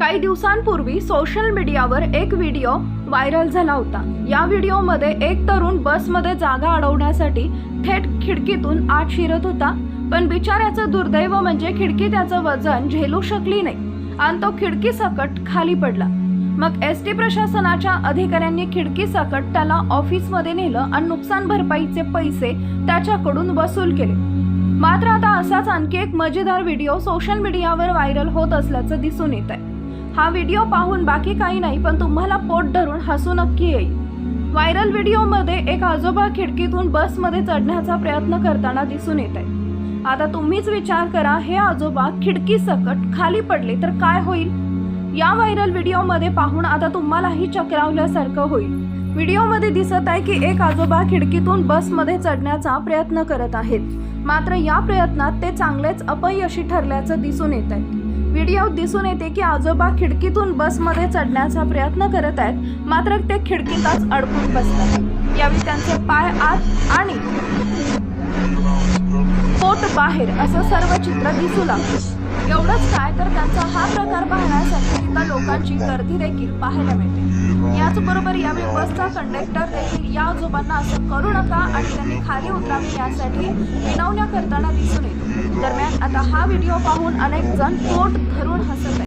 काही दिवसांपूर्वी सोशल मीडियावर एक व्हिडिओ व्हायरल झाला होता. या व्हिडिओमध्ये एक तरुण बसमध्ये जागा अडवण्यासाठी थेट खिडकीतून आत शिरत होता. पण बिचाऱ्याचं दुर्दैव म्हणजे खिडकी त्याचं वजन झेलू शकली नाही आणि तो खिडकी सकट खाली पडला. मग एस टी प्रशासनाच्या अधिकाऱ्यांनी खिडकी सकट त्याला ऑफिसमध्ये नेलं आणि नुकसान भरपाईचे पैसे त्याच्याकडून वसूल केले. मात्र आता असाच आणखी एक मजेदार व्हिडिओ सोशल मीडियावर व्हायरल होत असल्याचं दिसून येत आहे हा व्हिडिओ पाहून बाकी काही नाही पण तुम्हाला पोट धरून हसू नक्की येईल. व्हायरल व्हिडिओमध्ये एक आजोबा खिडकीतून बसमध्ये चढण्याचा प्रयत्न करताना दिसून येत आहे आता तुम्हीच विचार करा हे आजोबा खिडकी सकट खाली पडले तर काय होईल? या व्हायरल व्हिडिओमध्ये पाहून आता तुम्हालाही चक्रावल्यासारखं होईल. व्हिडिओमध्ये दिसत आहे की एक आजोबा खिडकीतून बसमध्ये चढण्याचा प्रयत्न करत आहेत. मात्र या प्रयत्नात ते चांगलेच अपयशी ठरल्याचं दिसून येत आहे व्हिडिओत दिसून येते की आजोबा खिडकीतून बसमध्ये चढण्याचा प्रयत्न करत आहेत मात्र ते खिडकीतच अडकून बसतात. यावेळी त्यांचे पाय आत आणि पोट बाहेर असं सर्व चित्र दिसू लागतं लोकांची गर्दी देखील पाहायला मिळते. याचबरोबर यावेळी बसचा कंडक्टर देखील या आजोबांना असं करू नका आणि त्यांनी खाली उतरावे यासाठी विनवण्या करताना दिसून येतो. दरम्यान आता हा व्हिडिओ पाहून अनेक जण पोट धरून हसत आहेत.